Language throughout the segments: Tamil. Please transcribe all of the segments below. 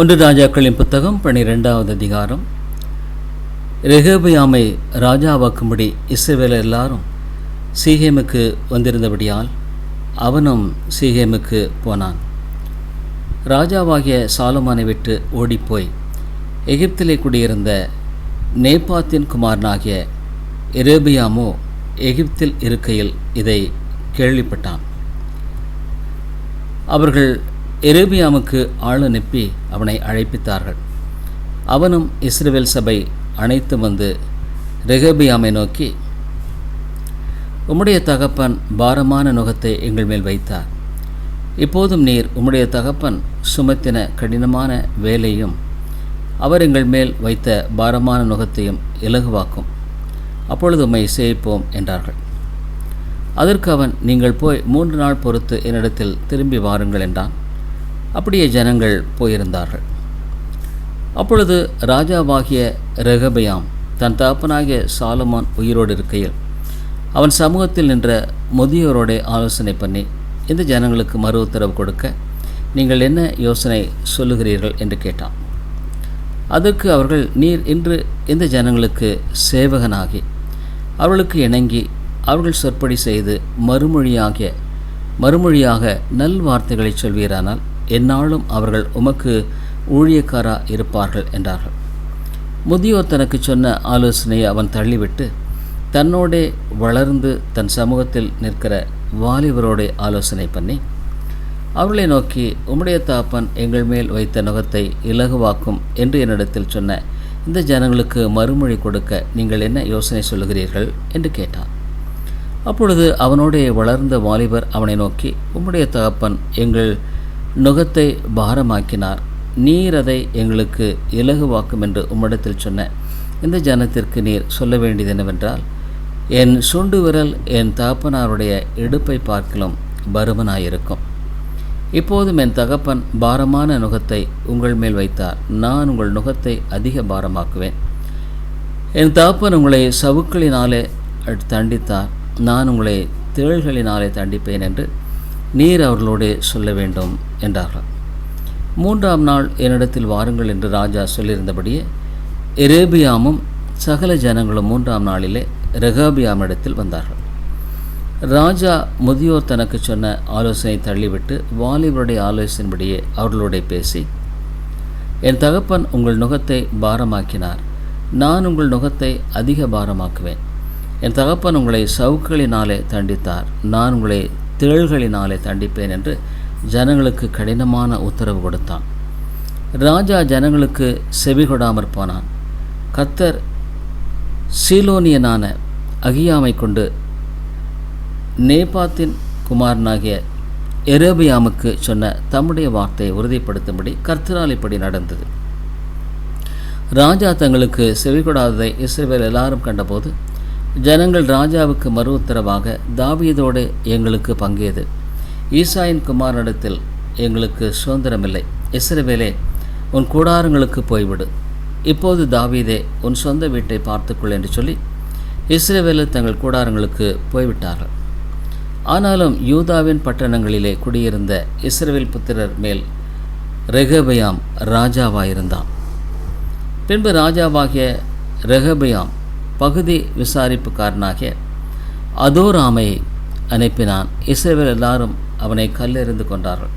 ஒன்று ராஜாக்களின் புத்தகம் பன்னிரெண்டாவது அதிகாரம். ரெகபியாமை ராஜாவாக்கும்படி இசைவேல எல்லாரும் சீகேமுக்கு வந்திருந்தபடியால் அவனும் சீகேமுக்கு போனான். ராஜாவாகிய சாலமானை விட்டு ஓடிப்போய் எகிப்திலே குடியிருந்த நேபாத்தின் குமாரனாகிய எரேபியாமோ எகிப்தில் இருக்கையில் இதை கேள்விப்பட்டான். அவர்கள் எரேபியாமுக்கு ஆள் அனுப்பி அவனை அழைப்பித்தார்கள். அவனும் இஸ்ரேவேல் சபை அனைத்து வந்து ரெகபியாமை நோக்கி உம்முடைய தகப்பன் பாரமான நுகத்தை எங்கள் மேல் வைத்தார். இப்போதும் நீர் உம்முடைய தகப்பன் சுமத்தின கடினமான வேலையும் அவர் எங்கள் மேல் வைத்த பாரமான நுகத்தையும் இலகுவாக்கும். அப்பொழுது உம்மை சேவிப்போம் என்றார்கள். அதற்கு அவன் நீங்கள் போய் மூன்று நாள் பொறுத்து என்னிடத்தில் திரும்பி வாருங்கள் என்றான். அப்படியே ஜனங்கள் போயிருந்தார்கள். அப்பொழுது ராஜாவாகிய ரெகபயாம் தன் தகப்பனாகிய சாலமான் உயிரோடு இருக்கையில் அவன் சமூகத்தில் நின்ற முதியோரோட ஆலோசனை பண்ணி இந்த ஜனங்களுக்கு மறு உத்தரவு கொடுக்க நீங்கள் என்ன யோசனை சொல்லுகிறீர்கள்? என்று கேட்டான். அதற்கு அவர்கள் நீர் இன்று இந்த ஜனங்களுக்கு சேவகனாகி அவர்களுக்கு இணங்கி அவர்கள் சொற்படி செய்து மறுமொழியாகிய மறுமொழியாக நல்வார்த்தைகளை சொல்வீரானால் எந்நாளும் அவர்கள் உமக்கு ஊழியக்காரா இருப்பார்கள் என்றார்கள். முதியோர் தனக்கு சொன்ன ஆலோசனையை அவன் தள்ளிவிட்டு தன்னோடே வளர்ந்து தன் சமூகத்தில் நிற்கிற வாலிபரோட ஆலோசனை பண்ணி அவர்களை நோக்கி உம்முடைய தாப்பன் எங்கள் மேல் வைத்த நுகத்தை இலகுவாக்கும் என்று என்னிடத்தில் சொன்ன இந்த ஜனங்களுக்கு மறுமொழி கொடுக்க நீங்கள் என்ன யோசனை சொல்லுகிறீர்கள்? என்று கேட்டான். அப்பொழுது அவனோடே வளர்ந்த வாலிபர் அவனை நோக்கி உம்முடைய தகப்பன் எங்கள் நுகத்தை பாரமாக்கினார். நீர் அதை எங்களுக்கு இலகுவாக்கும் என்று உம்மிடத்தில் சொன்ன இந்த ஜனத்திற்கு நீர் சொல்ல வேண்டியது என்னவென்றால் என் சுண்டு விரல் என் தகப்பனாருடைய இடுப்பை பார்க்கலும் பருமனாயிருக்கும். இப்போதும் என் தகப்பன் பாரமான நுகத்தை உங்கள் மேல் வைத்தார். நான் உங்கள் நுகத்தை அதிக பாரமாக்குவேன். என் தகப்பன் உங்களை சவுக்களினாலே தண்டித்தார். நான் உங்களை தேள்களினாலே தண்டிப்பேன் என்று நீர் அவர்களோடு சொல்ல வேண்டும் என்றார்கள். மூன்றாம் நாள் என்னிடத்தில் வாருங்கள் என்று ராஜா சொல்லியிருந்தபடியே எரேபியாமும் சகல ஜனங்களும் மூன்றாம் நாளிலே ரெகாபியாமிடத்தில் வந்தார்கள். ராஜா முதியோர் தனக்கு சொன்ன ஆலோசனை தள்ளிவிட்டு வாலிபருடைய ஆலோசனைப்படியே அவர்களோட பேசி என் தகப்பன் உங்கள் நுகத்தை பாரமாக்கினார். நான் உங்கள் நுகத்தை அதிக பாரமாக்குவேன். என் தகப்பன் உங்களை சவுக்களினாலே தண்டித்தார். நான் உங்களை திரள்களினாலே தண்டிப்பேன் என்று ஜனங்களுக்கு கடினமான உத்தரவு கொடுத்தான். ராஜா ஜனங்களுக்கு செவி கொடாமற் போனான். கத்தர் சீலோனியனான அகியாமை கொண்டு நேபாத்தின் குமாரனாகிய எரோபியாமுக்கு சொன்ன தம்முடைய வார்த்தையை உறுதிப்படுத்தும்படி கர்த்தரால் இப்படி நடந்தது. ராஜா தங்களுக்கு செவிகொடாததை இஸ்ரேல் எல்லாரும் கண்டபோது ஜனங்கள் ராஜாவுக்கு மறு உத்தரவாக தாவீதோடு எங்களுக்கு பங்கேது. ஈசாயின் குமாரனிடத்தில் எங்களுக்கு சுதந்திரமில்லை. இஸ்ரவேலே உன் கூடாரங்களுக்கு போய்விடு. இப்போது தாவீதே உன் சொந்த வீட்டை பார்த்துக்கொள் என்று சொல்லி இஸ்ரேவேலர் தங்கள் கூடாரங்களுக்கு போய்விட்டார்கள். ஆனாலும் யூதாவின் பட்டணங்களிலே குடியிருந்த இஸ்ரேவேல் புத்திரர் மேல் ரெகபயாம் ராஜாவாயிருந்தான். பின்பு ராஜாவாகிய ரெகபயாம் பகுதி விசாரிப்புக்காரனாகிய அதோராமை அனுப்பினான். இசைவர் எல்லாரும் அவனை கல்லெறிந்து கொண்டார்கள்.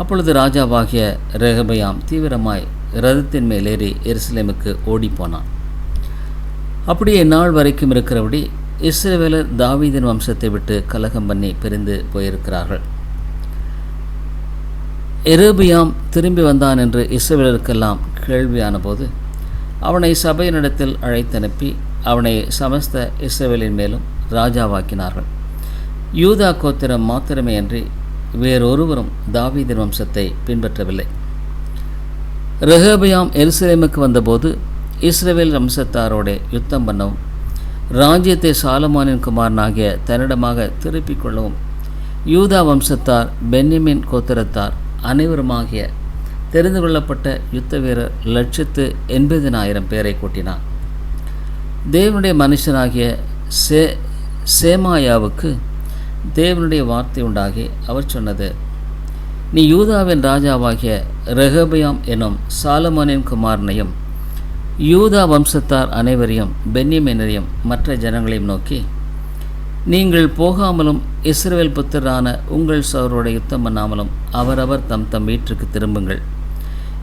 அப்பொழுது ராஜாவாகிய ரெகபயாம் தீவிரமாய் ரதத்தின் மேல் ஏறி எருசலேமுக்கு ஓடிப்போனான். அப்படியே நாள் வரைக்கும் இருக்கிறபடி இஸ்ரேவேலர் தாவீதின் வம்சத்தை விட்டு கலகம் பண்ணி பிரிந்து போயிருக்கிறார்கள். எரேபியாம் திரும்பி வந்தான் என்று இஸ்ரேவேலருக்கெல்லாம் கேள்வியான போது அவனை சபையினிடத்தில் அழைத்தனுப்பி அவனை சமஸ்த இஸ்ரவேலின் மேலும் ராஜாவாக்கினார்கள். யூதா கோத்திரம் மாத்திரமே அன்றி வேறொருவரும் தாவீதின் வம்சத்தை பின்பற்றவில்லை. ரெஹபியாம் எருசலேமுக்கு வந்தபோது இஸ்ரேவேல் வம்சத்தாரோட யுத்தம் பண்ணவும் ராஜ்யத்தை சாலமானின் குமாரனாகிய தன்னிடமாக திருப்பிக் கொள்ளவும் யூதா வம்சத்தார் பென்னிமின் கோத்திரத்தார் அனைவருமாகிய தெரிந்து கொள்ளப்பட்ட யுத்த வீரர் லட்சத்து எண்பதினாயிரம் பேரை கூட்டினார் தேவனுடைய மனுஷனாகிய சே சேமாயாவுக்கு தேவனுடைய வார்த்தை உண்டாகி அவர் சொன்னது நீ யூதாவின் ராஜாவாகிய ரெகபியாம் எனும் சாலமோனின் குமாரனையும் யூதா வம்சத்தார் அனைவரையும் பென்யமீனரையும் மற்ற ஜனங்களையும் நோக்கி நீங்கள் போகாமலும் இஸ்ரேல் புத்திரான உங்கள் சவரோட யுத்தம் பண்ணாமலும் அவரவர் தம் தம் வீட்டுக்கு திரும்புங்கள்.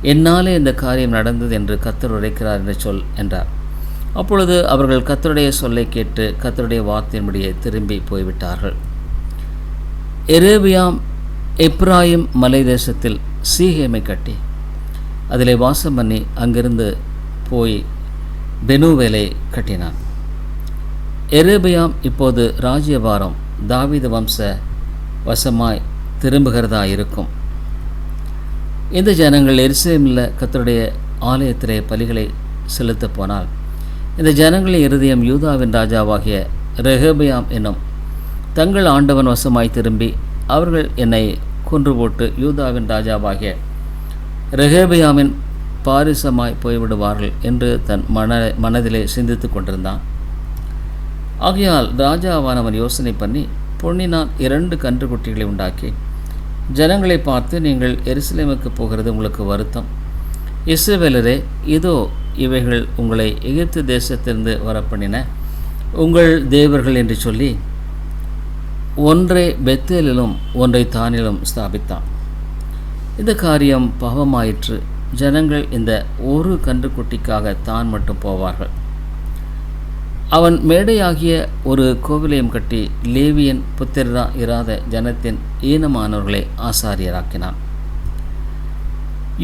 என்னாலே இந்த காரியம் நடந்தது என்று கத்தர் உரைக்கிறார் என்று சொல் என்றார். அப்பொழுது அவர்கள் கத்தருடைய சொல்லை கேட்டு கத்தருடைய வார்த்தையின்படியே திரும்பி போய்விட்டார்கள். எரேபியாம் எப்ராயிம் மலை தேசத்தில் சீகேமை கட்டி அதிலே வாசம் பண்ணி அங்கிருந்து போய் பெனுவேலை கட்டினான். எரேபியாம் இப்போது ராஜ்யபாரம் தாவித வம்ச வசமாய் திரும்புகிறதா இருக்கும். இந்த ஜனங்கள் எருசலேமில் கத்தருடைய ஆலயத்திலே பலிகளை செலுத்தப் போனால் இந்த ஜனங்களின் இருதயம் யூதாவின் ராஜாவாகிய ரெஹபியாம் என்னும் தங்கள் ஆண்டவன் வசமாய் திரும்பி அவர்கள் என்னை கொன்று போட்டு யூதாவின் ராஜாவாகிய ரெஹேபியாமின் பாரிசமாய் போய்விடுவார்கள் என்று தன் மன மனதிலே சிந்தித்து கொண்டிருந்தான். ஆகையால் ராஜாவானவன் யோசனை பண்ணி பொன்னினால் இரண்டு கன்று குட்டிகளை உண்டாக்கி ஜனங்களை பார்த்து நீங்கள் எருசலேமுக்கு போகிறது உங்களுக்கு வருத்தம். இஸ்ரவேலரே இதோ இவைகள் உங்களை எகிப்து தேசத்திலிருந்து வரப்பண்ணின. உங்கள் தேவர்கள் என்று சொல்லி ஒன்றை பெத்தேலிலும் ஒன்றை தானிலும் ஸ்தாபித்தான். இந்த காரியம் பாவமாயிற்று. ஜனங்கள் இந்த ஒரு கன்றுக்குட்டிக்காக தான் மட்டும் போவார்கள். அவன் மேடையாகிய ஒரு கோவிலையும் கட்டி லேவியன் புத்திரரா இராத ஜனத்தின் ஈனமானவர்களை ஆசாரியராக்கினான்.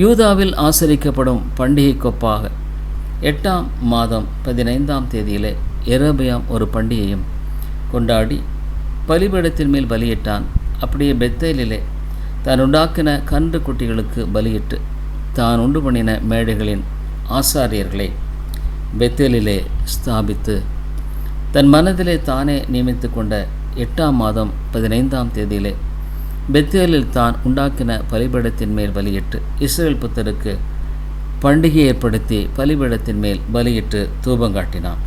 யூதாவில் ஆசரிக்கப்படும் பண்டிகை கொப்பாக எட்டாம் மாதம் பதினைந்தாம் தேதியிலே எரோபியாம் ஒரு பண்டிகையும் கொண்டாடி பலிபீடத்தின் மேல் பலியிட்டான். அப்படியே பெத்தேலிலே தான் உண்டாக்கின கன்று குட்டிகளுக்கு பலியிட்டு தான் உண்டு பண்ணின மேடைகளின் ஆசாரியர்களை பெத்தேலிலே ஸ்தாபித்து தன் மனதிலே தானே நியமித்து கொண்ட எட்டாம் மாதம் பதினைந்தாம் தேதியிலே பெத்தேலில் தான் உண்டாக்கின பலிபீடத்தின் மேல் பலியிட்டு இஸ்ரேல் புத்தருக்கு பண்டிகை ஏற்படுத்தி பலிபீடத்தின் மேல் பலியிட்டு தூபம் காட்டினான்.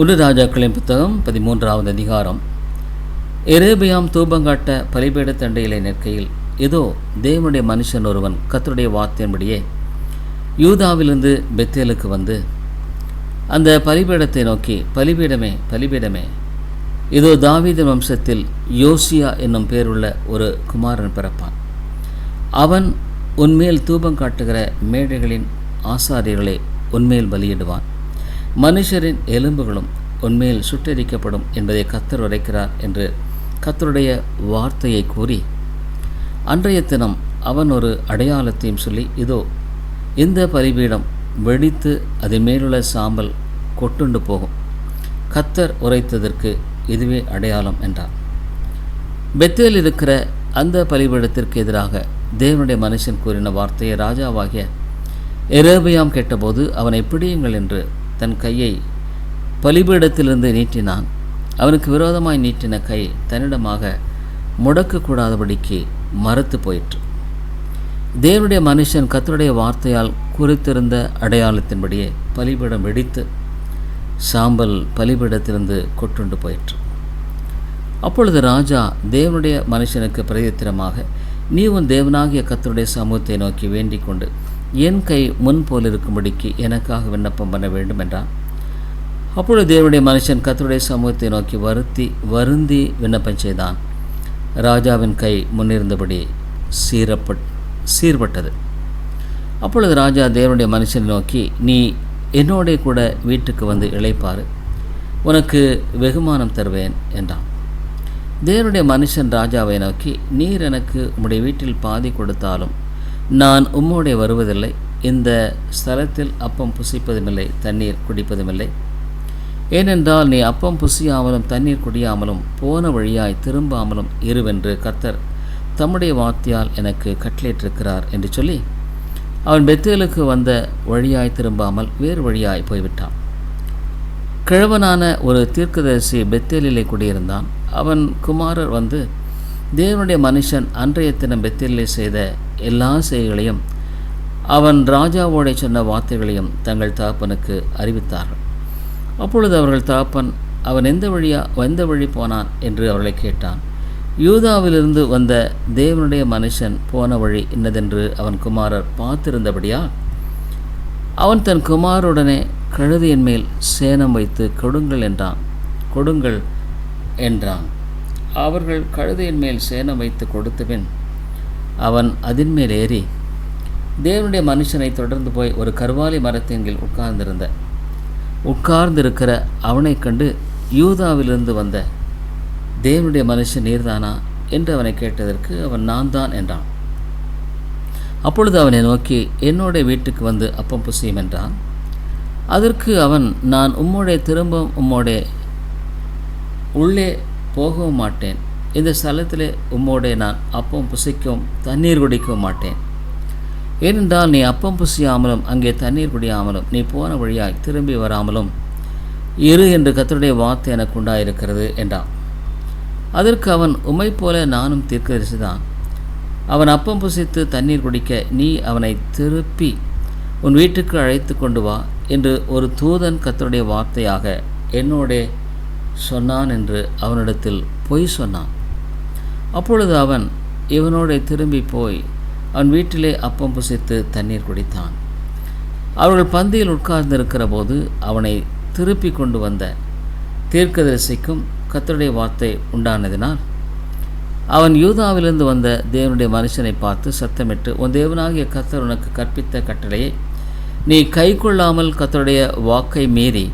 உரு ராஜாக்களின் புத்தகம் பதிமூன்றாவது அதிகாரம். எரேபியாம் தூபங்காட்ட பலிபீட தண்டையிலே நிற்கையில் இதோ தேவனுடைய மனுஷன் ஒருவன் கத்தருடைய வார்த்தையின்படியே யூதாவிலிருந்து பெத்தேலுக்கு வந்து அந்த பலிபீடத்தை நோக்கி பலிபீடமே பலிபீடமே. இதோ தாவீத வம்சத்தில் யோசியா என்னும் பேருள்ள ஒரு குமாரன் பிறப்பான். அவன் உன்மேல் தூபம் காட்டுகிற மேடைகளின் ஆசாரியர்களை உன்மேல் பலியிடுவான். மனுஷரின் எலும்புகளும் உன்மேல் சுட்டரிக்கப்படும் என்பதை கத்தர் உரைக்கிறார் என்று கத்தருடைய வார்த்தையை கூறி அன்றைய தினம் அவன் ஒரு அடையாளத்தையும் சொல்லி இதோ இந்த பலிபீடம் வெடித்து அதன் மேலுள்ள சாம்பல் கொட்டுண்டு போகும். கத்தர் உரைத்ததற்கு இதுவே அடையாளம் என்றார். பெத்தேல் இருக்கிற அந்த பலிபீடத்திற்கு எதிராக தேவனுடைய மனுஷன் கூறின வார்த்தையை ராஜாவாகிய எரேபியாம் கேட்டபோது அவனை பிடியுங்கள் என்று தன் கையை பலிபீடத்திலிருந்து நீட்டினான். அவனுக்கு விரோதமாய் நீட்டின கை தன்னிடமாக முடக்கக்கூடாதபடிக்கு மறுத்து போயிற்று. தேவனுடைய மனுஷன் கத்தருடைய வார்த்தையால் குறித்திருந்த அடையாளத்தின்படியே பலிபடம் வெடித்து சாம்பல் பலிபடத்திலிருந்து கொட்டுண்டு போயிற்று. அப்பொழுது ராஜா தேவனுடைய மனுஷனுக்கு பிரதித்திரமாக நீ உன் தேவனாகிய கத்தருடைய சமூகத்தை நோக்கி வேண்டிக் கொண்டு என் கை முன் போல் இருக்கும்படிக்கு எனக்காக விண்ணப்பம் பண்ண வேண்டும் என்றான். அப்பொழுது தேவனுடைய மனுஷன் கத்தருடைய சமூகத்தை நோக்கி வருத்தி வருந்தி விண்ணப்பம் செய்தான். ராஜாவின் கை முன்னிருந்தபடி சீரப்பட் சீர்பட்டது. அப்பொழுது ராஜா தேவனுடைய மனுஷனை நோக்கி நீ என்னோட கூட வீட்டுக்கு வந்து இழைப்பார் உனக்கு வெகுமானம் தருவேன் என்றான். தேவனுடைய மனுஷன் ராஜாவை நோக்கி நீர் எனக்கு உம்முடைய வீட்டில் பாதி கொடுத்தாலும் நான் உம்முடைய வருவதில்லை. இந்த ஸ்தலத்தில் அப்பம் புசிப்பதுமில்லை தண்ணீர் குடிப்பதுமில்லை. ஏனென்றால் நீ அப்பம் புசியாமலும் தண்ணீர் குடியாமலும் போன வழியாய் திரும்பாமலும் இருவென்று கத்தர் தம்முடைய வார்த்தையால் எனக்கு கட்டளையிட்டிருக்கிறார் என்று சொல்லி அவன் பெத்தேலுக்கு வந்த வழியாய் திரும்பாமல் வேறு வழியாய் போய்விட்டான். கிழவனான ஒரு தீர்க்கதரிசி பெத்தேலிலே குடியிருந்தான். அவன் குமாரர் வந்து தேவனுடைய மனுஷன் அன்றைய தினம் பெத்தேலிலே செய்த எல்லா செயல்களையும் அவன் ராஜாவோட சொன்ன வார்த்தைகளையும் தங்கள் தாப்பனுக்கு அறிவித்தார்கள். அப்பொழுது அவர்கள் தாப்பன் அவன் எந்த வழியா எந்த வழி போனான்? என்று அவர்களை கேட்டான். யூதாவிலிருந்து வந்த தேவனுடைய மனுஷன் போன வழி இன்னதென்று அவன் குமாரர் பார்த்திருந்தபடியால் அவன் தன் குமாருடனே கழுதியின் மேல் சேனம் வைத்து கொடுங்கள் என்றான். கொடுங்கள் என்றான். அவர்கள் கழுதையின் மேல் சேனம் வைத்து கொடுத்தபின் அவன் அதின் மேல் ஏறி தேவனுடைய மனுஷனை தொடர்ந்து போய் ஒரு கருவாலி மரத்தின் கீழ் உட்கார்ந்திருந்த உட்கார்ந்திருக்கிற அவனைக் கண்டு யூதாவிலிருந்து வந்த தேவனுடைய மனுஷன் நீர்தானா என்று அவனை கேட்டதற்கு அவன் நான் தான் என்றான். அப்பொழுது அவனை நோக்கி என்னோட வீட்டுக்கு வந்து அப்பம் புசியும் என்றான். அதற்கு அவன் நான் உம்முடைய திரும்ப உம்முடைய உள்ளே போகவும் மாட்டேன். இந்த ஸ்தலத்திலே உம்மோடே நான் அப்பம் புசிக்கவும் தண்ணீர் குடிக்கவும் மாட்டேன். ஏனென்றால் நீ அப்பம் புசியாமலும் அங்கே தண்ணீர் குடியாமலும் நீ போன வழியாய் திரும்பி வராமலும் இரு என்று கத்தருடைய வார்த்தை எனக்கு உண்டாயிருக்கிறது என்றான். அதற்கு அவன் உமை போல நானும் தீர்க்கதரிசிதான். அவன் அப்பம் புசித்து தண்ணீர் குடிக்க நீ அவனை திருப்பி உன் வீட்டுக்கு அழைத்து கொண்டு வா என்று ஒரு தூதன் கத்தருடைய வார்த்தையாக என்னோடே சொன்னான் என்று அவனிடத்தில் பொய் சொன்னான். அப்பொழுது அவன் இவனோட திரும்பி போய் அவன் வீட்டிலே அப்பம் புசித்து தண்ணீர் குடித்தான். அவர்கள் பந்தியில் உட்கார்ந்திருக்கிற போது அவனை திருப்பி கொண்டு வந்த தீர்க்கதரிசிக்கும் கத்தருடைய வார்த்தை உண்டானதினால் அவன் யூதாவிலிருந்து வந்த தேவனுடைய மனுஷனை பார்த்து சத்தமிட்டு உன் தேவனாகிய கத்தர் உனக்கு கற்பித்த கட்டளையை நீ கை கொள்ளாமல் கத்தருடைய வாக்கை மீறி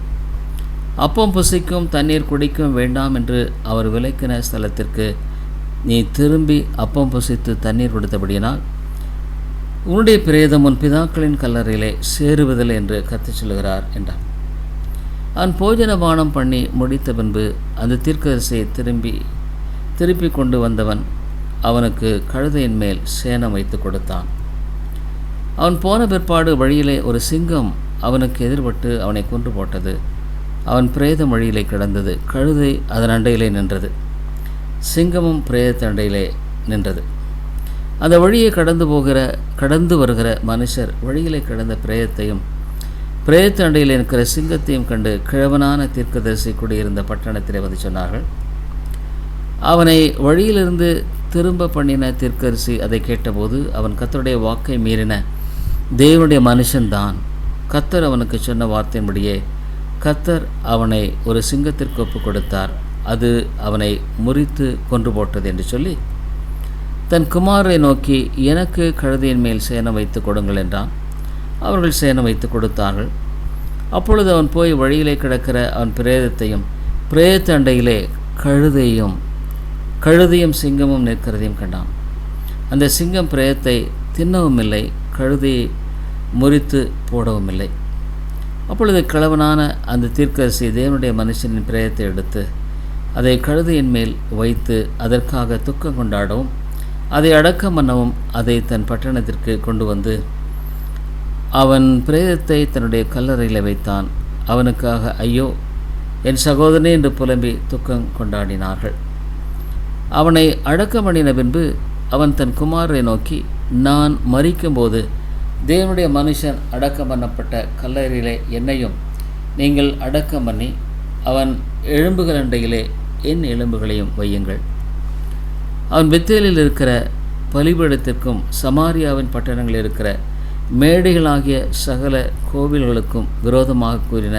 அப்பம் புசிக்கும் தண்ணீர் குடிக்கும் வேண்டாம் என்று அவர் விலக்கின ஸ்தலத்திற்கு நீ திரும்பி அப்பம் புசித்து தண்ணீர் கொடுத்தபடியினால் உன்னுடைய பிரேதம் உன் பிதாக்களின் கல்லறையிலே சேருவதில்லை என்று கற்றுச் சொல்கிறார் என்றார். அவன் போஜன பானம் பண்ணி முடித்த பின்பு அந்த தீர்க்கதரிசியை திரும்பி திருப்பி கொண்டு வந்தவன் அவனுக்கு கழுதையின் மேல் சேனம் வைத்து கொடுத்தான். அவன் போன பிற்பாடு வழியிலே ஒரு சிங்கம் அவனுக்கு எதிர்பட்டு அவனை கொன்று போட்டது. அவன் பிரேத வழியிலே கிடந்தது. கழுதை அதன் அண்டையிலே நின்றது. சிங்கமும் பிரேத அண்டையிலே நின்றது. அந்த வழியை கடந்து போகிற கடந்து வருகிற மனுஷர் வழியிலே கிடந்த பிரேதத்தையும் பிரேத்த இருக்கிற சிங்கத்தையும் கண்டு கிழவனான தீர்க்கதரிசி குடியிருந்த பட்டணத்திலே வந்து சொன்னார்கள் அவனை வழியிலிருந்து திரும்ப பண்ணின தீர்க்கரிசி அதை கேட்டபோது அவன் கத்தருடைய வாக்கை மீறின தேவனுடைய மனுஷன்தான். கத்தர் அவனுக்கு சொன்ன வார்த்தையின்படியே கத்தர் அவனை ஒரு சிங்கத்திற்கு ஒப்பு கொடுத்தார். அது அவனை முறித்து கொன்று போட்டது என்று சொல்லி தன் குமாரை நோக்கி எனக்கு கழுதையின் மேல் சேனம் வைத்து கொடுங்கள் என்றான். அவர்கள் சேனம் வைத்து கொடுத்தார்கள். அப்பொழுது அவன் போய் வழியிலே கிடக்கிற அவன் பிரேதத்தையும் பிரேத அண்டையிலே கழுதையும் கழுதையும் சிங்கமும் நிற்கிறதையும் கண்டான். அந்த சிங்கம் பிரேயத்தை தின்னவும் இல்லை கழுதையை முறித்து போடவும் இல்லை அப்பொழுது கிழவனான அந்த தீர்க்கரசி தேவனுடைய மனுஷனின் பிரேயத்தை எடுத்து அதை கழுதையின் மேல் வைத்து அதற்காக துக்கம் கொண்டாடவும் அதை அடக்கம் பண்ணவும் அதை தன் பட்டணத்திற்கு கொண்டு வந்து அவன் பிரேதத்தை தன்னுடைய கல்லறையில் வைத்தான். அவனுக்காக ஐயோ என் சகோதரனே என்று புலம்பி துக்கம் கொண்டாடினார்கள். அவனை அடக்கம் பண்ணின பின்பு அவன் தன் குமாரை நோக்கி நான் மறிக்கும்போது தேவனுடைய மனுஷன் அடக்கம் பண்ணப்பட்ட கல்லறையிலே என்னையும் நீங்கள் அடக்கம் பண்ணி அவன் எலும்புகள் அண்டையிலே என் எலும்புகளையும் வையுங்கள். அவன் பெத்தேலில் இருக்கிற பலிபீடத்திற்கும் சமாரியாவின் பட்டணங்களில் இருக்கிற மேடைகளாகிய சகல கோவில்களுக்கும் விரோதமாக கூறின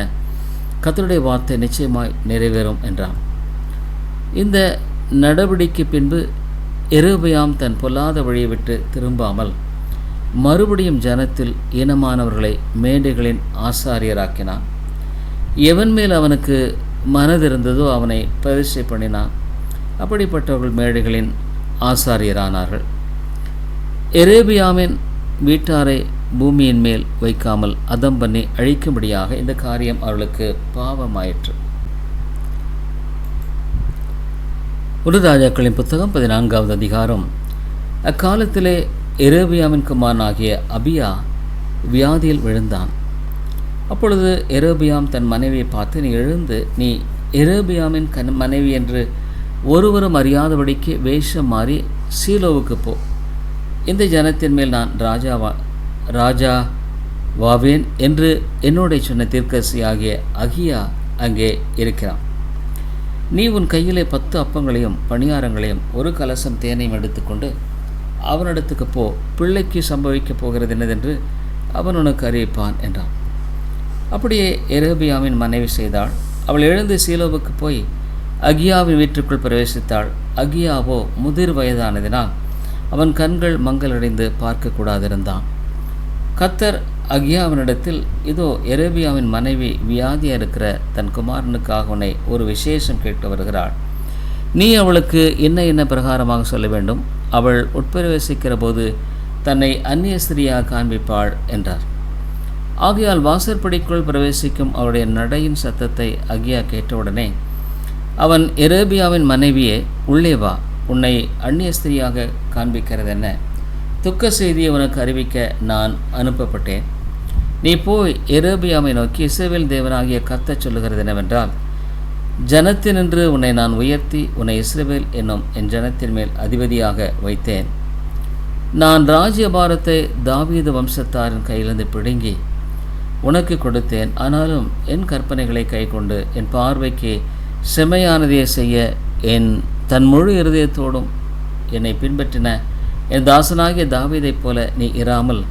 கத்தருடைய வார்த்தை நிச்சயமாய் நிறைவேறும் என்றான். இந்த நடவடிக்கை பின்பு எருபயாம் தன் பொல்லாத வழியை விட்டு திரும்பாமல் மறுபடியும் ஜனத்தில் இனமானவர்களை மேடைகளின் ஆசாரியராக்கினான். எவன் மேல் அவனுக்கு மனதிருந்ததோ அவனை பரிசை பண்ணினான். அப்படிப்பட்டவர்கள் மேடைகளின் ஆசாரியரானார்கள். எரேபியாவின் வீட்டாரை பூமியின் மேல் வைக்காமல் அதம் பண்ணி அழிக்கும்படியாக இந்த காரியம் அவர்களுக்கு பாவமாயிற்று. ஒரு ராஜாக்களின் புத்தகம் பதினான்காவது அதிகாரம். அக்காலத்திலே எரேபியாவின் குமாரனாகிய அபியா வியாதியில் விழுந்தான். அப்பொழுது எரோபியாம் தன் மனைவியை பார்த்து நீ எழுந்து நீ எரோபியாமின் கண் மனைவி என்று ஒருவரும் அறியாதபடிக்கு வேஷம் மாறி சீலோவுக்கு போ. இந்த ஜனத்தின் மேல் நான் ராஜாவா ராஜா வாவேன் என்று என்னுடைய சொன்ன தீர்க்கசி ஆகிய அகியா அங்கே இருக்கிறான். நீ உன் கையிலே பத்து அப்பங்களையும் பணியாரங்களையும் ஒரு கலசம் தேனையும் எடுத்துக்கொண்டு அவனிடத்துக்கு போ. பிள்ளைக்கு சம்பவிக்கப் போகிறது என்னதென்று அவன் உனக்கு அறிவிப்பான் என்றான். அப்படியே எரேபியாவின் மனைவி செய்தாள். அவள் எழுந்து சீலோவுக்கு போய் அகியாவின் வீட்டுக்குள் பிரவேசித்தாள். அகியாவோ முதிர் வயதானதினால் அவன் கண்கள் மங்களடைந்து பார்க்கக்கூடாதிருந்தான். கத்தர் அகியாவினிடத்தில் இதோ எரேபியாவின் மனைவி வியாதியாக இருக்கிற தன் குமாரனுக்காக உன்னை ஒரு விசேஷம் கேட்டு வருகிறாள். நீ அவளுக்கு என்ன என்ன பிரகாரமாக சொல்ல வேண்டும்? அவள் உட்பிரவேசிக்கிற போது தன்னை அந்நிய ஸ்திரியாக காண்பிப்பாள் என்றார். ஆகையால் வாசற்படிக்குள் பிரவேசிக்கும் அவருடைய நடையின் சத்தத்தை அகியா கேட்டவுடனே அவன் எரேபியாவின் மனைவியே உள்ளே வா. உன்னை அந்நிய ஸ்திரியாக காண்பிக்கிறது என்ன துக்க செய்தியை உனக்கு அறிவிக்க நான் அனுப்பப்பட்டேன். நீ போய் எரேபியாவை நோக்கி இஸ்ரவேல் தேவனாகிய கத்தச் சொல்லுகிறது என்னவென்றால் ஜனத்தினின்று உன்னை நான் உயர்த்தி உன்னை இஸ்ரவேல் என்னும் என் ஜனத்தின் மேல் அதிபதியாக வைத்தேன். நான் ராஜ்யபாரத்தை தாவீது வம்சத்தாரின் கையிலிருந்து பிடுங்கி உனக்கு கொடுத்தேன். ஆனாலும் என் கற்பனைகளை கைக்கொண்டு என் பார்வைக்கு செம்மையானதையே செய்ய என் தன் முழு இருதயத்தோடும் என்னை பின்பற்றின என் தாசனாகிய தாவீதைப் போல நீ இராமல்.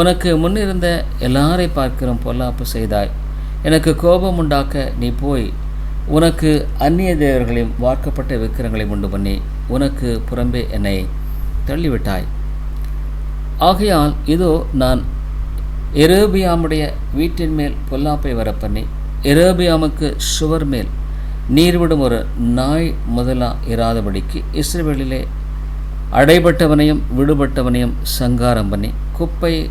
உனக்கு முன்னிருந்த எல்லாரை பார்க்கிறோம் பொல்லாப்பு செய்தாய். எனக்கு கோபம் உண்டாக்க நீ போய் உனக்கு அந்நிய தேவர்களையும் வார்க்கப்பட்ட விக்கிரங்களையும் உண்டு பண்ணி உனக்கு புறம்பே என்னை தள்ளிவிட்டாய். ஆகையால் இதோ நான் எரேபியாமுடைய வீட்டின் மேல் பொல்லாப்பை வரப்பண்ணி எரேபியாமுக்கு சுவர் மேல் நீர்விடும் ஒரு நாய் முதலா இராதபடிக்கு இஸ்ரேலிலே அடைபட்டவனையும் விடுபட்டவனையும் சங்காரம் பண்ணி குப்பை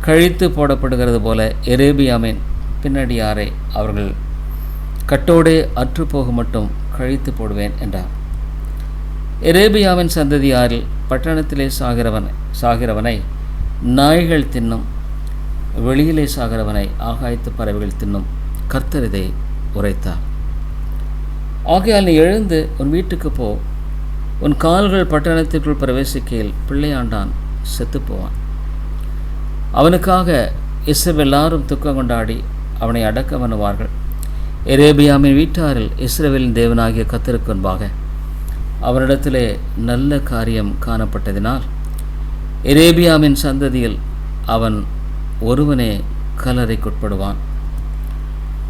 கழித்து போடப்படுகிறது போல எரேபியாமின் பின்னடியாரை அவர்கள் கட்டோடே அற்றுப்போக மட்டும் கழித்து போடுவேன் என்றார். எரேபியாவின் சந்ததியாரில் பட்டணத்திலே சாகிறவனை சாகிறவனை நாய்கள் தின்னும் வெளியிலே சாகிறவனை ஆகாயத்து பறவைகள் தின்னும் கர்த்தர் இதை உரைத்தார். ஆகையால் நீ எழுந்து உன் வீட்டுக்கு போ உன் கால்கள் பட்டணத்திற்குள் பிரவேசிக்கையில் பிள்ளையாண்டான் செத்துப்போவான். அவனுக்காக இஸ்ரவேல்லாரும் துக்கம் கொண்டாடி அவனை அடக்க பண்ணுவார்கள். எரேபியாமின் வீட்டாரில் இஸ்ரேலின் தேவனாகிய கத்தருக்கு முன்பாக அவரிடத்திலே நல்ல காரியம் காணப்பட்டதினால் எரேபியாமின் சந்ததியில் அவன் ஒருவனே கலரைக்குட்படுவான்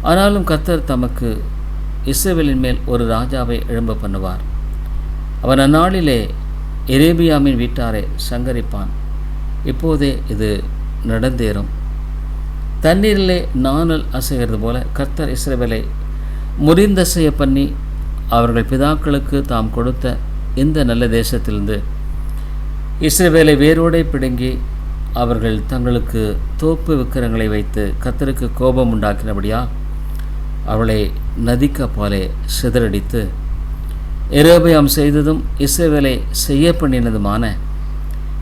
ஆனாலும் கத்தர் தமக்கு இஸ்ரவேலின் மேல் ஒரு ராஜாவை எழும்ப பண்ணுவார். அவன் அந்நாளிலே எரேபியாமின் வீட்டாரை சங்கரிப்பான். இப்போதே இது நடந்தேறும். தண்ணீரிலே நாணல் அசைகிறது போல கர்த்தர் இஸ்ரவேலை முறிந்தசைய பண்ணி அவர்கள் பிதாக்களுக்கு தாம் கொடுத்த இந்த நல்ல தேசத்திலிருந்து இஸ்ரேவேலை வேரோடை பிடுங்கி அவர்கள் தங்களுக்கு தோப்பு விக்கிரங்களை வைத்து கத்தருக்கு கோபம் உண்டாக்கினபடியா அவளை நதிக்க போலே சிதறடித்து எரோபியாம் செய்ததும் இஸ்ரவேலை செய்ய பண்ணினதுமான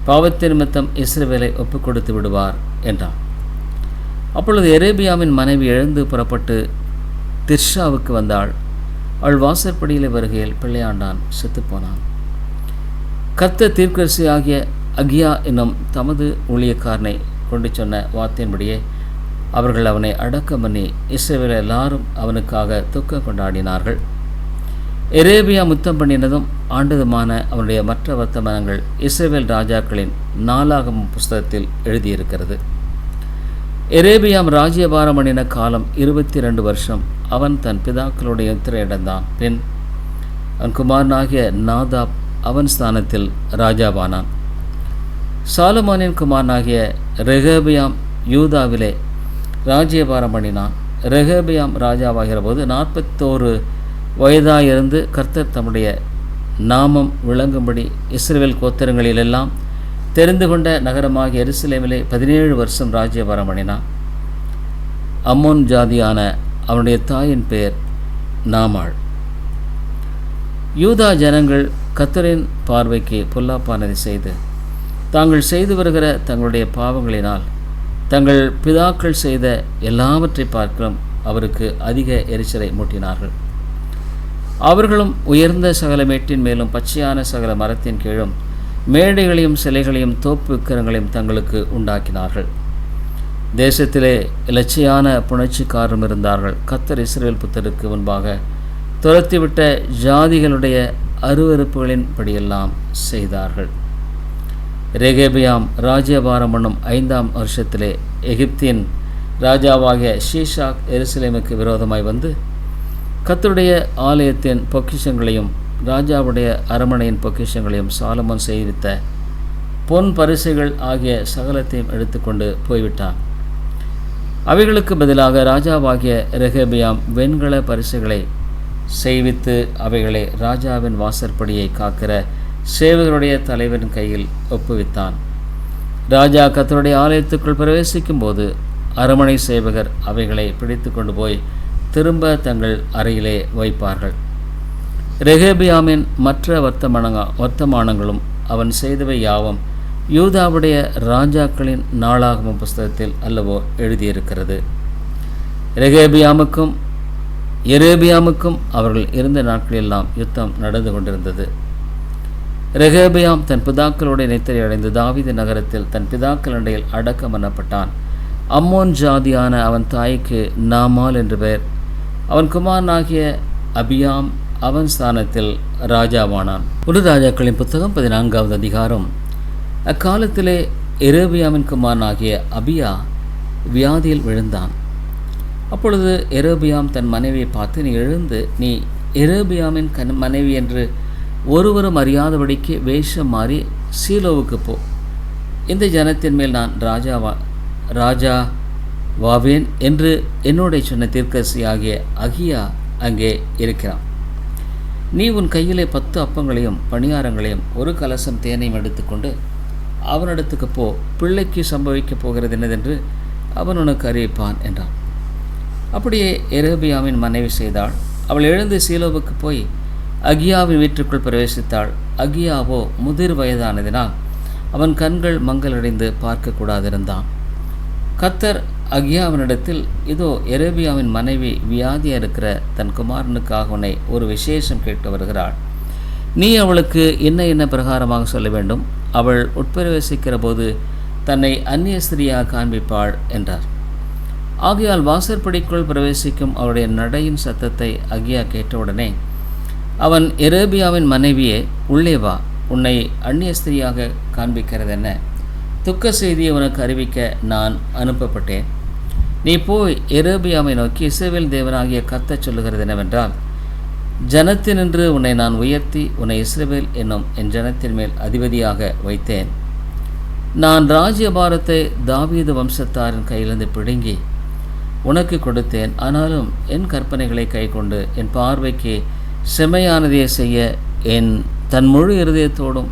பாவத்தின் நிமித்தம் இஸ்ரவேலை ஒப்புக் கொடுத்து விடுவார் என்றான். அப்பொழுது எரேபியாவின் மனைவி எழுந்து புறப்பட்டு திர்ஷாவுக்கு வந்தாள். அவள் வாசற்படியில் வருகையில் பிள்ளையாண்டான் செத்துப்போனான் கர்த்த தீர்க்கரசி ஆகிய அகியா என்னும் தமது ஊழியக்காரனை கொண்டு சொன்ன வார்த்தையின்படியே அவர்கள் அவனை அடக்கம் பண்ணி இஸ்ரேவேல் எல்லாரும் அவனுக்காக துக்க கொண்டாடினார்கள். எரேபியா முத்தம் பண்ணினதும் ஆண்டதுமான அவனுடைய மற்ற வர்த்தமானங்கள் இஸ்ரேவேல் ராஜாக்களின் நாலாகம் புஸ்தகத்தில் எழுதியிருக்கிறது. எரேபியாம் ராஜ்யபாரம் பண்ணின காலம் இருபத்தி ரெண்டு வருஷம் அவன் தன் பிதாக்களுடைய திரையிடந்தான் பின் அவன் குமாரனாகிய நாதாப் அவன் ஸ்தானத்தில் ராஜாவானான். சாலுமானின் குமாரனாகிய ரெஹேபியாம் யூதாவிலே ராஜ்யபாரம் பண்ணினான் ரெஹேபியாம் ராஜாவாகிற போது நாற்பத்தோரு வயதாயிருந்து கர்த்தர் தம்முடைய நாமம் விளங்கும்படி இஸ்ரேல் கோத்திரங்களிலெல்லாம் தெரிந்து கொண்ட நகரமாக எருசலேமிலே பதினேழு வருஷம் ராஜ்யபாரம் பண்ணினான் அம்மோன் ஜாதியான அவனுடைய தாயின் பெயர் நாமாள். யூதா ஜனங்கள் கத்தரின் பார்வைக்கு பொல்லாப்பானதை செய்து தாங்கள் செய்து வருகிற தங்களுடைய பாவங்களினால் தங்கள் பிதாக்கள் செய்த எல்லாவற்றை பார்க்கிறோம் அவருக்கு அதிக எரிச்சலை மூட்டினார்கள். அவர்களும் உயர்ந்த சகல மேட்டின் மேலும் பச்சையான சகல மரத்தின் கீழும் மேடைகளையும் சிலைகளையும் தோப்பு விக்கிரங்களையும் தங்களுக்கு உண்டாக்கினார்கள். தேசத்திலே இலச்சையான புணர்ச்சிக்காரரும் இருந்தார்கள். கத்தர் இஸ்ரேல் புத்தருக்கு முன்பாக துரத்திவிட்ட ஜாதிகளுடைய அருவறுப்புகளின் படியெல்லாம் செய்தார்கள். ரெகேபியாம் ராஜ்யபாரம் பண்ணும் ஐந்தாம் வருஷத்திலே எகிப்தின் ராஜாவாகிய ஷீஷாக் எருசலேமுக்கு விரோதமாய் வந்து கத்தருடைய ஆலயத்தின் பொக்கிஷங்களையும் ராஜாவுடைய அரமனையின் பொக்கிஷங்களையும் சாலமோன் செய்வித்த பொன் பரிசுகள் ஆகிய சகலத்தையும் எடுத்துக்கொண்டு போய்விட்டான். அவைகளுக்கு பதிலாக ராஜாவாகிய ரெஹபியாம் வெண்கல பரிசுகளை செய்வித்து அவைகளை ராஜாவின் வாசற்படியை காக்கிற சேவகருடைய தலைவன் கையில் ஒப்புவித்தான். ராஜா கத்தருடைய ஆலயத்துக்குள் பிரவேசிக்கும் போது அரமனை சேவகர் அவைகளை பிடித்து கொண்டு போய் திரும்ப தங்கள் அறையிலே வைப்பார்கள். ரெகேபியாமின் மற்ற வர்த்தமான வர்த்தமானங்களும் அவன் செய்தவை யாவும் யூதாவுடைய ராஜாக்களின் நாளாகம புஸ்தகத்தில் அல்லவோ எழுதியிருக்கிறது. ரெகேபியாமுக்கும் எரேபியாமுக்கும் அவர்கள் இருந்த நாட்களெல்லாம் யுத்தம் நடந்து கொண்டிருந்தது. ரெகேபியாம் தன் பிதாக்களுடைய நித்திரை அடைந்து தாவீது நகரத்தில் தன் பிதாக்கள் அண்டையில் அடக்கம் பண்ணப்பட்டான். அம்மோன் ஜாதியான அவன் தாய்க்கு நாமால் என்று பெயர் அவன் குமாரனாகிய அபியாம் அவன் ஸ்தானத்தில் ராஜாவானான். ஒரு ராஜாக்களின் புத்தகம் பதினான்காவது அதிகாரம். அக்காலத்திலே எரேபியாமின் குமாரனாகிய அபியா வியாதியில் விழுந்தான். அப்பொழுது எரோபியாம் தன் மனைவியை பார்த்து நீ எழுந்து நீ எரோபியாமின் கண் மனைவி என்று ஒருவரும் அறியாதபடிக்கு வேஷம் மாறி சீலோவுக்கு போ. இந்த ஜனத்தின் மேல் நான் ராஜாவா ராஜா வாவேன் என்று என்னுடைய சொன்ன தீர்க்கரசி ஆகிய அகியா அங்கே இருக்கிறான். நீ உன் கையிலே பத்து அப்பங்களையும் பணியாரங்களையும் ஒரு கலசம் தேனையும் எடுத்துக்கொண்டு அவனிடத்துக்கு போ. பிள்ளைக்கு சம்பவிக்கப் போகிறது என்னதென்று அவன் உனக்கு அறிவிப்பான் என்றான். அப்படியே எரேபியாவின் மனைவி செய்தாள். அவள் எழுந்து சீலோவுக்கு போய் அகியாவின் வீட்டுக்குள் பிரவேசித்தாள். அகியாவோ முதிர் வயதானதினால் அவன் கண்கள் மங்களடைந்து பார்க்கக்கூடாதிருந்தான். கத்தர் அகியாவினிடத்தில் இதோ எரேபியாவின் மனைவி வியாதியாக இருக்கிற தன் குமாரனுக்காக உன்னை ஒரு விசேஷம் கேட்டு வருகிறாள். நீ அவளுக்கு என்ன என்ன பிரகாரமாக சொல்ல வேண்டும்? அவள் உட்பிரவேசிக்கிற போது தன்னை அந்நிய ஸ்திரியாக காண்பிப்பாள் என்றார். ஆகையால் வாசற்படிக்குள் பிரவேசிக்கும் அவருடைய நடையின் சத்தத்தை அகியா கேட்டவுடனே அவன் எரேபியாவின் மனைவியே உள்ளே வா. உன்னை அந்நிய ஸ்திரியாக காண்பிக்கிறது என்ன துக்க செய்தியை உனக்கு அறிவிக்க நான் அனுப்பப்பட்டேன். நீ போய் எரேபியாவை நோக்கி இசைவேல் தேவனாகிய கத்தச் சொல்லுகிறது என்னவென்றால் ஜனத்தினின்று உன்னை நான் உயர்த்தி உன்னை இஸ்ரேவேல் என்னும் என் ஜனத்தின் மேல் அதிபதியாக வைத்தேன். நான் ராஜ்யபாரத்தை தாவீது வம்சத்தாரின் கையிலிருந்து பிடுங்கி உனக்கு கொடுத்தேன். ஆனாலும் என் கற்பனைகளை கைக்கொண்டு என் பார்வைக்கு செம்மையானதையே செய்ய என் தன் முழு இருதயத்தோடும்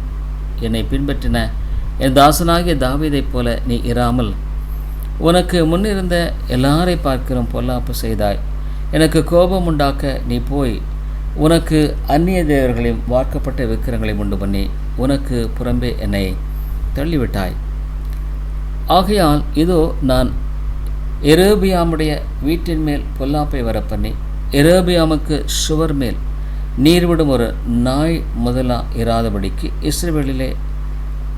என்னை பின்பற்றின என் தாசனாகிய தாவீதைப் போல நீ இராமல். உனக்கு முன்னிருந்த எல்லாரை பார்க்கிறோம் பொல்லாப்பு செய்தாய். எனக்கு கோபம் உண்டாக்க நீ போய் உனக்கு அந்நிய தேவர்களையும் வார்க்கப்பட்ட விக்கிரங்களையும் உண்டு பண்ணி உனக்கு புறம்பே என்னை தள்ளிவிட்டாய். ஆகையால் இதோ நான் எரேபியாமுடைய வீட்டின் மேல் பொல்லாப்பை வரப்பண்ணி எரேபியாமுக்கு சுவர் மேல் நீர்விடும் ஒரு நாய் முதலா இராதபடிக்கு இஸ்ரேலிலே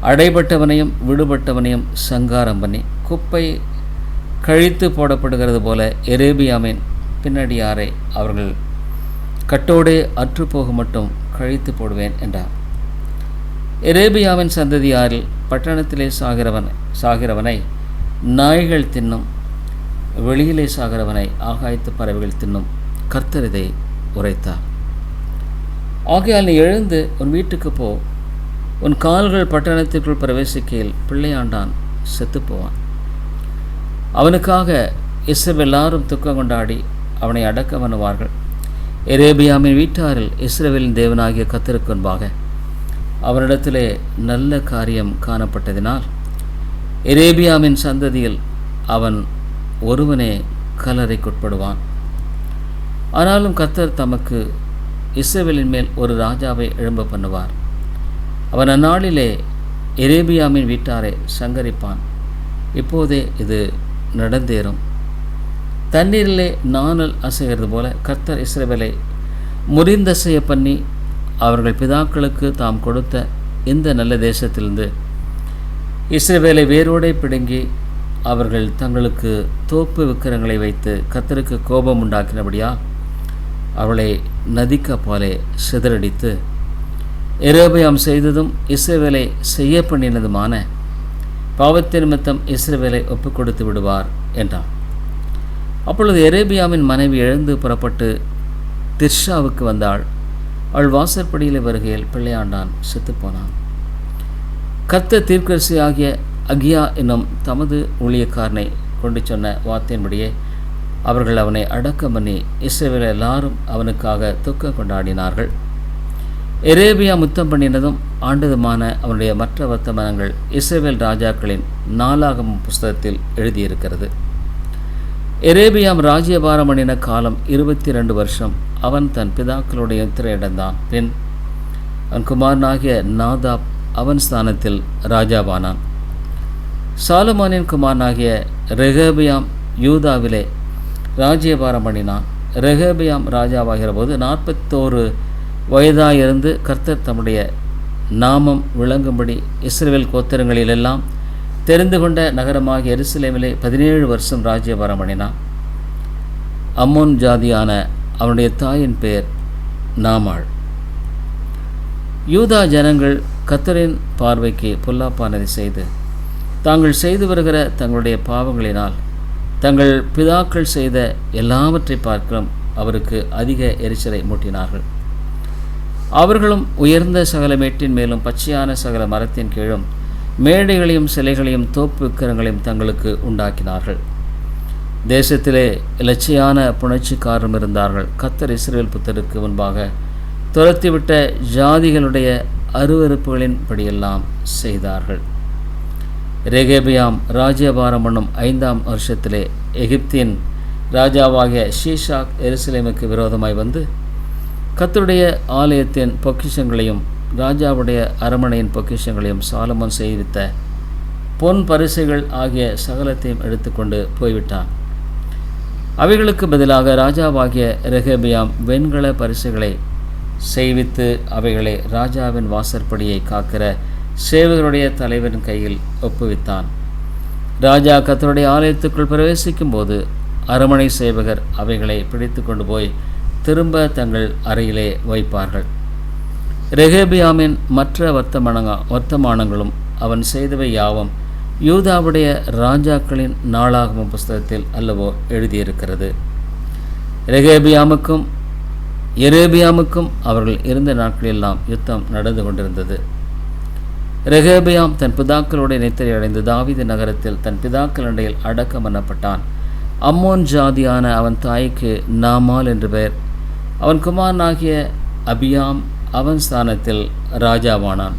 அடைபட்டவனையும் விடுபட்டவனையும் சங்காரம் பண்ணி குப்பை கழித்து போடப்படுகிறது போல எரேபியாமின் பின்னடியாரை அவர்கள் கட்டோடே அற்றுப்போக மட்டும் கழித்து போடுவேன் என்றார். எரேபியாவின் சந்ததியாரில் பட்டணத்திலே சாகிறவன் சாகிறவனை நாய்கள் தின்னும் வெளியிலே சாகிறவனை ஆகாயத்து பறவைகள் தின்னும் கர்த்தர் இதை உரைத்தார். ஆகையால் நீ எழுந்து உன் வீட்டுக்கு போ உன் கால்கள் பட்டணத்திற்குள் பிரவேசிக்கையில் பிள்ளையாண்டான் செத்துப்போவான். அவனுக்காக இஸ்ரேல் எல்லாரும் துக்கம் கொண்டாடி அவனை அடக்க பண்ணுவார்கள். எரேபியாமின் வீட்டாரில் இஸ்ரேலின் தேவனாகிய கத்திருக்கொன்பாக அவரிடத்திலே அவனிடத்திலே நல்ல காரியம் காணப்பட்டதினால் எரேபியாமின் சந்ததியில் அவன் ஒருவனே கலரைக்குட்படுவான் ஆனாலும் கத்தர் தமக்கு இஸ்ரேலின் மேல் ஒரு ராஜாவை எழும்ப பண்ணுவார். அவன் அந்நாளிலே எரேபியாமின் வீட்டாரை சங்கரிப்பான். இப்போதே இது நடந்தேறும். தண்ணீரிலே நாணல் அசைகிறது போல கர்த்தர் இஸ்ரேவேலை முறிந்தசைய பண்ணி அவர்கள் பிதாக்களுக்கு தாம் கொடுத்த இந்த நல்ல தேசத்திலிருந்து இஸ்ரேவேலை வேரோடை பிடுங்கி அவர்கள் தங்களுக்கு தோப்பு விக்கிரங்களை வைத்து கத்தருக்கு கோபம் உண்டாக்கினபடியா அவளை நதிக்க போலே சிதறடித்து எரேபியாம் செய்ததும் இஸ்ரவேலை செய்ய பண்ணினதுமான பாவத்தின் நிமித்தம் இஸ்ரவேலை ஒப்புக் கொடுத்து விடுவார் என்றான். அப்பொழுது எரேபியாவின் மனைவி எழுந்து புறப்பட்டு திர்ஷாவுக்கு வந்தாள். அவள் வாசற்படியில் வருகையில் பிள்ளையாண்டான் செத்துப்போனான். கர்த்த தீர்க்கரசி ஆகிய அகியா என்னும் தமது ஊழியக்காரனை கொண்டு சொன்ன வார்த்தையின்படியே அவர்கள் அவனை அடக்கம் பண்ணி இஸ்ரேவேல் எல்லாரும் அவனுக்காக துக்க கொண்டாடினார்கள். எரேபியா முத்தம் பண்ணினதும் ஆண்டதுமான அவனுடைய மற்ற வர்த்தமானங்கள் இஸ்ரேவேல் ராஜாக்களின் நாளாகும் புஸ்தகத்தில் எழுதியிருக்கிறது. எரேபியாம் ராஜ்யபாரம் பண்ணின காலம் இருபத்தி ரெண்டு வருஷம். அவன் தன் பிதாக்களுடைய திரையிடந்தான் பின் அவன் குமாரனாகிய நாதாப் அவன் ஸ்தானத்தில் ராஜாவானான். சாலுமானின் குமாரனாகிய ரெஹேபியாம் யூதாவிலே ராஜ்யபாரம் பண்ணினான் ரெகபியாம் ராஜாவாகிற போது நாற்பத்தோரு வயதாயிருந்து கர்த்தர் தம்முடைய நாமம் விளங்கும்படி இஸ்ரேல் கோத்திரங்களிலெல்லாம் தெரிந்து கொண்ட நகரமாக எருசலேமிலே பதினேழு வருஷம் ராஜ்யபாரம் பண்ணினான் அம்மோன் ஜாதியான அவனுடைய தாயின் பெயர் நாமாள். யூதா ஜனங்கள் கத்தரின் பார்வைக்கு பொல்லாப்பானதை செய்து தாங்கள் செய்து வருகிற தங்களுடைய பாவங்களினால் தங்கள் பிதாக்கள் செய்த எல்லாவற்றை பார்க்கிறோம் அவருக்கு அதிக எரிச்சலை மூட்டினார்கள். அவர்களும் உயர்ந்த சகல மேட்டின் மேலும் பச்சையான சகல மரத்தின் கீழும் மேடைகளையும் சிலைகளையும் தோப்பு விக்கிரங்களையும் தங்களுக்கு உண்டாக்கினார்கள். தேசத்திலே இலச்சையான புணர்ச்சிக்காரரும் இருந்தார்கள். கத்தர் இஸ்ரேல் புத்தருக்கு முன்பாக துரத்திவிட்ட ஜாதிகளுடைய அருவறுப்புகளின் படியெல்லாம் செய்தார்கள். ரெகேபியாம் ராஜ்யபாரம் பண்ணும் ஐந்தாம் வருஷத்திலே எகிப்தின் ராஜாவாகிய ஷீஷாக் எருசலேமுக்கு விரோதமாய் வந்து கத்தருடைய ஆலயத்தின் பொக்கிஷங்களையும் ராஜாவுடைய அரமனையின் பொக்கிஷங்களையும் சாலமன் செய்வித்த பொன் பரிசைகள் ஆகிய சகலத்தையும் எடுத்துக்கொண்டு போய்விட்டான். அவைகளுக்கு பதிலாக ராஜாவாகிய ரெஹபியாம் வெண்கல பரிசுகளை செய்வித்து அவைகளை ராஜாவின் வாசற்படியை காக்கிற சேவகருடைய தலைவரின் கையில் ஒப்புவித்தான். ராஜா கத்தருடைய ஆலயத்துக்குள் பிரவேசிக்கும் போது அரமனை சேவகர் அவைகளை பிடித்து கொண்டு போய் திரும்ப தங்கள் அறையிலே வைப்பார்கள். ரெகேபியாமின் மற்ற வர்த்தமான வர்த்தமானங்களும் அவன் செய்தவை யாவும் யூதாவுடைய ராஜாக்களின் நாளாகம புஸ்தகத்தில் அல்லவோ எழுதியிருக்கிறது. ரெகேபியாமுக்கும் எரேபியாமுக்கும் அவர்கள் இருந்த நாட்களெல்லாம் யுத்தம் நடந்து கொண்டிருந்தது. ரெகேபியாம் தன் பிதாக்களுடைய நித்திரை அடைந்து தாவீது நகரத்தில் தன் பிதாக்கள் அண்டையில் அடக்கம் பண்ணப்பட்டான். அம்மோன் ஜாதியான அவன் தாய்க்கு நாமால் என்று பெயர் அவன் குமாரனாகிய அபியாம் அவன் ஸ்தானத்தில் ராஜாவானான்.